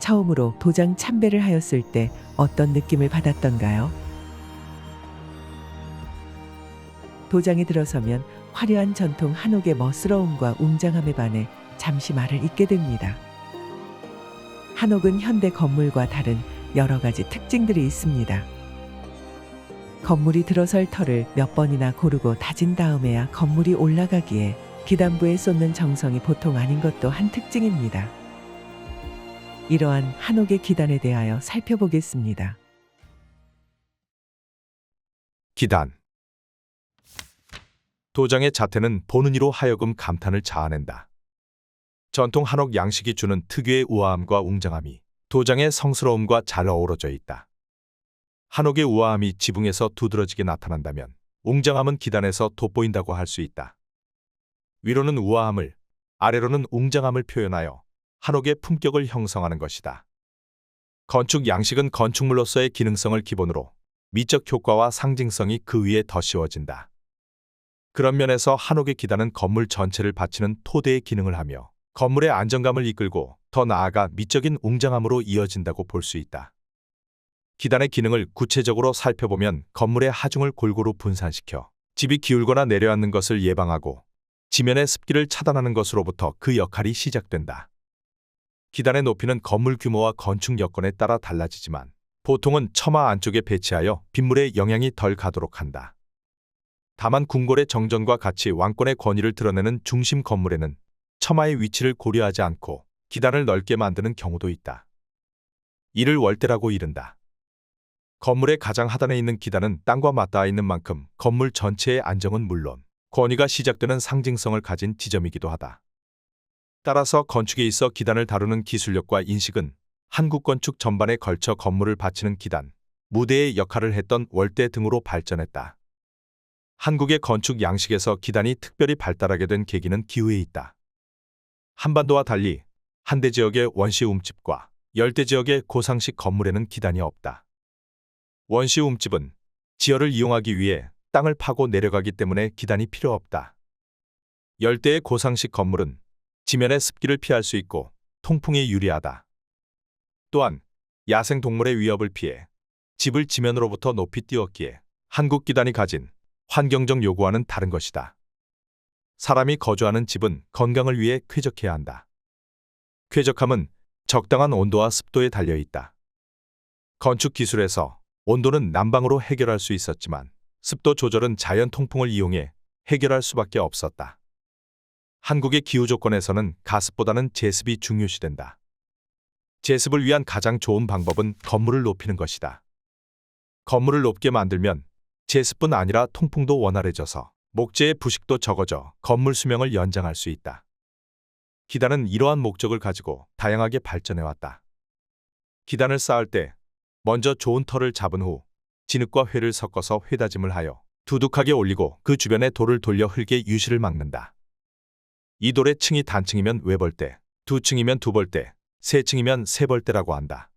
처음으로 도장 참배를 하였을 때 어떤 느낌을 받았던가요? 도장에 들어서면 화려한 전통 한옥의 멋스러움과 웅장함에 반해 잠시 말을 잇게 됩니다. 한옥은 현대 건물과 다른 여러 가지 특징들이 있습니다. 건물이 들어설 터를 몇 번이나 고르고 다진 다음에야 건물이 올라가기에 기단부에 쏟는 정성이 보통 아닌 것도 한 특징입니다. 이러한 한옥의 기단에 대하여 살펴보겠습니다. 기단 도장의 자태는 보는 이로 하여금 감탄을 자아낸다. 전통 한옥 양식이 주는 특유의 우아함과 웅장함이 도장의 성스러움과 잘 어우러져 있다. 한옥의 우아함이 지붕에서 두드러지게 나타난다면 웅장함은 기단에서 돋보인다고 할 수 있다. 위로는 우아함을, 아래로는 웅장함을 표현하여 한옥의 품격을 형성하는 것이다. 건축 양식은 건축물로서의 기능성을 기본으로 미적 효과와 상징성이 그 위에 더 씌워진다. 그런 면에서 한옥의 기단은 건물 전체를 바치는 토대의 기능을 하며 건물의 안정감을 이끌고 더 나아가 미적인 웅장함으로 이어진다고 볼 수 있다. 기단의 기능을 구체적으로 살펴보면 건물의 하중을 골고루 분산시켜 집이 기울거나 내려앉는 것을 예방하고 지면의 습기를 차단하는 것으로부터 그 역할이 시작된다. 기단의 높이는 건물 규모와 건축 여건에 따라 달라지지만 보통은 처마 안쪽에 배치하여 빗물의 영향이 덜 가도록 한다. 다만 궁궐의 정전과 같이 왕권의 권위를 드러내는 중심 건물에는 처마의 위치를 고려하지 않고 기단을 넓게 만드는 경우도 있다. 이를 월대라고 이른다. 건물의 가장 하단에 있는 기단은 땅과 맞닿아 있는 만큼 건물 전체의 안정은 물론 권위가 시작되는 상징성을 가진 지점이기도 하다. 따라서 건축에 있어 기단을 다루는 기술력과 인식은 한국 건축 전반에 걸쳐 건물을 바치는 기단, 무대의 역할을 했던 월대 등으로 발전했다. 한국의 건축 양식에서 기단이 특별히 발달하게 된 계기는 기후에 있다. 한반도와 달리 한대 지역의 원시 움집과 열대 지역의 고상식 건물에는 기단이 없다. 원시 움집은 지열을 이용하기 위해 땅을 파고 내려가기 때문에 기단이 필요 없다. 열대의 고상식 건물은 지면의 습기를 피할 수 있고 통풍에 유리하다. 또한 야생 동물의 위협을 피해 집을 지면으로부터 높이 띄웠기에 한국 기단이 가진 환경적 요구와는 다른 것이다. 사람이 거주하는 집은 건강을 위해 쾌적해야 한다. 쾌적함은 적당한 온도와 습도에 달려 있다. 건축 기술에서 온도는 난방으로 해결할 수 있었지만 습도 조절은 자연 통풍을 이용해 해결할 수밖에 없었다. 한국의 기후 조건에서는 가습보다는 제습이 중요시된다. 제습을 위한 가장 좋은 방법은 건물을 높이는 것이다. 건물을 높게 만들면 제습뿐 아니라 통풍도 원활해져서 목재의 부식도 적어져 건물 수명을 연장할 수 있다. 기단은 이러한 목적을 가지고 다양하게 발전해왔다. 기단을 쌓을 때 먼저 좋은 털을 잡은 후 진흙과 회를 섞어서 회다짐을 하여 두둑하게 올리고 그 주변에 돌을 돌려 흙의 유실을 막는다. 이 돌의 층이 단층이면 외벌대, 두 층이면 두벌대, 세 층이면 세벌대라고 한다.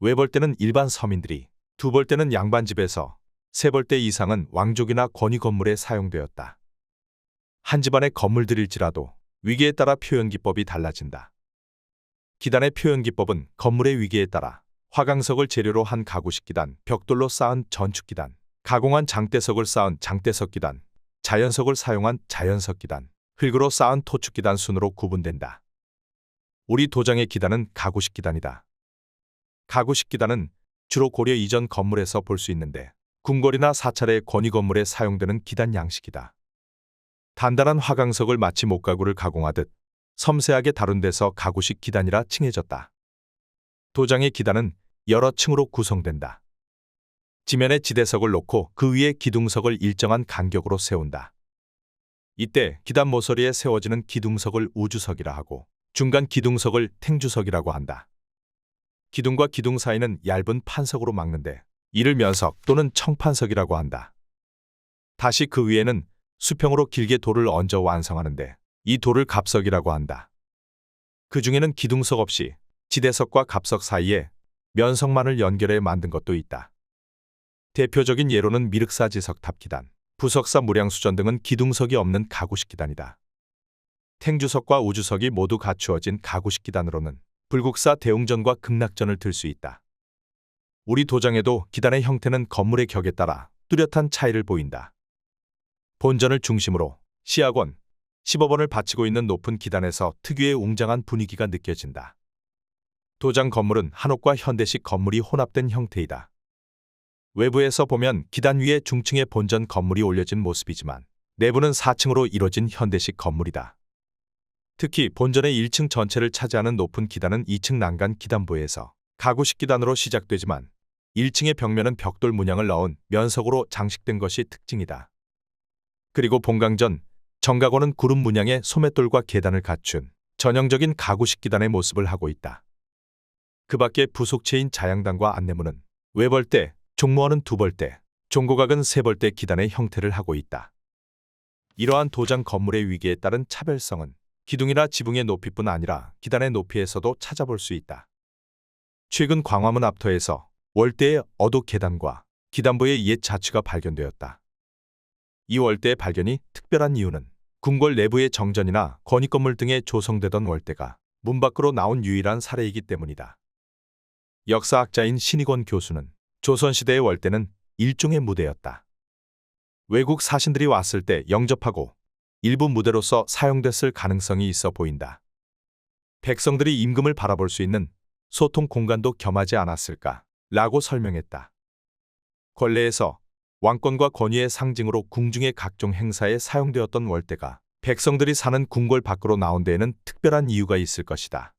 외벌대는 일반 서민들이, 두벌대는 양반집에서, 세벌대 이상은 왕족이나 권위 건물에 사용되었다. 한 집안의 건물들일지라도 위기에 따라 표현 기법이 달라진다. 기단의 표현 기법은 건물의 위기에 따라 화강석을 재료로 한 가구식 기단, 벽돌로 쌓은 전축 기단, 가공한 장대석을 쌓은 장대석 기단, 자연석을 사용한 자연석 기단, 흙으로 쌓은 토축 기단 순으로 구분된다. 우리 도장의 기단은 가구식 기단이다. 가구식 기단은 주로 고려 이전 건물에서 볼 수 있는데 궁궐이나 사찰의 권위 건물에 사용되는 기단 양식이다. 단단한 화강석을 마치 목가구를 가공하듯 섬세하게 다룬 데서 가구식 기단이라 칭해졌다. 도장의 기단은 여러 층으로 구성된다. 지면에 지대석을 놓고 그 위에 기둥석을 일정한 간격으로 세운다. 이때 기단 모서리에 세워지는 기둥석을 우주석이라 하고 중간 기둥석을 탱주석이라고 한다. 기둥과 기둥 사이는 얇은 판석으로 막는데 이를 면석 또는 청판석이라고 한다. 다시 그 위에는 수평으로 길게 돌을 얹어 완성하는데 이 돌을 갑석이라고 한다. 그 중에는 기둥석 없이 지대석과 갑석 사이에 면석만을 연결해 만든 것도 있다. 대표적인 예로는 미륵사 지석 탑기단, 부석사 무량수전 등은 기둥석이 없는 가구식 기단이다. 탱주석과 우주석이 모두 갖추어진 가구식 기단으로는 불국사 대웅전과 극락전을 들 수 있다. 우리 도장에도 기단의 형태는 건물의 격에 따라 뚜렷한 차이를 보인다. 본전을 중심으로 시학원, 10억원을 바치고 있는 높은 기단에서 특유의 웅장한 분위기가 느껴진다. 도장 건물은 한옥과 현대식 건물이 혼합된 형태이다. 외부에서 보면 기단 위에 중층의 본전 건물이 올려진 모습이지만 내부는 4층으로 이뤄진 현대식 건물이다. 특히 본전의 1층 전체를 차지하는 높은 기단은 2층 난간 기단부에서 가구식 기단으로 시작되지만 1층의 벽면은 벽돌 문양을 넣은 면석으로 장식된 것이 특징이다. 그리고 본강전, 정가고는 구름 문양의 소맷돌과 계단을 갖춘 전형적인 가구식 기단의 모습을 하고 있다. 그 밖에 부속체인 자양단과 안내문은 외벌대, 종무원은 두 벌대, 종고각은 세 벌대 기단의 형태를 하고 있다. 이러한 도장 건물의 위기에 따른 차별성은 기둥이나 지붕의 높이뿐 아니라 기단의 높이에서도 찾아볼 수 있다. 최근 광화문 앞터에서 월대의 어도 계단과 기단부의 옛 자취가 발견되었다. 이 월대의 발견이 특별한 이유는 궁궐 내부의 정전이나 건익 건물 등에 조성되던 월대가 문 밖으로 나온 유일한 사례이기 때문이다. 역사학자인 신익원 교수는 조선시대의 월대는 일종의 무대였다. 외국 사신들이 왔을 때 영접하고 일부 무대로서 사용됐을 가능성이 있어 보인다. 백성들이 임금을 바라볼 수 있는 소통 공간도 겸하지 않았을까 라고 설명했다. 권례에서 왕권과 권위의 상징으로 궁중의 각종 행사에 사용되었던 월대가 백성들이 사는 궁궐 밖으로 나온 데에는 특별한 이유가 있을 것이다.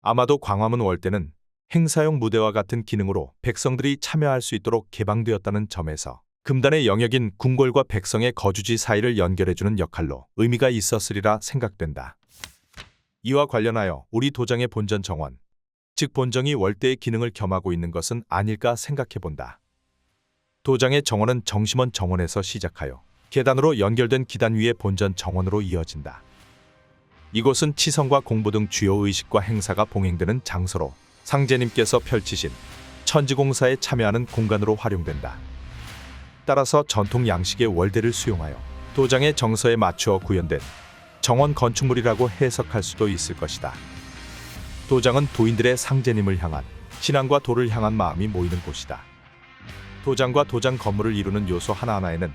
아마도 광화문 월대는 행사용 무대와 같은 기능으로 백성들이 참여할 수 있도록 개방되었다는 점에서 금단의 영역인 궁궐과 백성의 거주지 사이를 연결해주는 역할로 의미가 있었으리라 생각된다. 이와 관련하여 우리 도장의 본전 정원, 즉 본정이 월대의 기능을 겸하고 있는 것은 아닐까 생각해본다. 도장의 정원은 정심원 정원에서 시작하여 계단으로 연결된 기단 위의 본전 정원으로 이어진다. 이곳은 치성과 공부 등 주요 의식과 행사가 봉행되는 장소로 상제님께서 펼치신 천지공사에 참여하는 공간으로 활용된다. 따라서 전통 양식의 월대를 수용하여 도장의 정서에 맞추어 구현된 정원 건축물이라고 해석할 수도 있을 것이다. 도장은 도인들의 상제님을 향한 신앙과 도를 향한 마음이 모이는 곳이다. 도장과 도장 건물을 이루는 요소 하나하나에는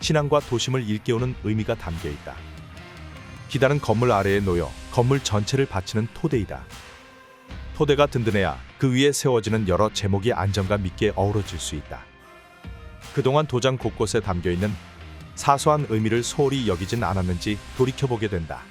신앙과 도심을 일깨우는 의미가 담겨 있다. 기단은 건물 아래에 놓여 건물 전체를 바치는 토대이다. 토대가 든든해야 그 위에 세워지는 여러 제목이 안정감 있게 어우러질 수 있다. 그동안 도장 곳곳에 담겨 있는 사소한 의미를 소홀히 여기진 않았는지 돌이켜보게 된다.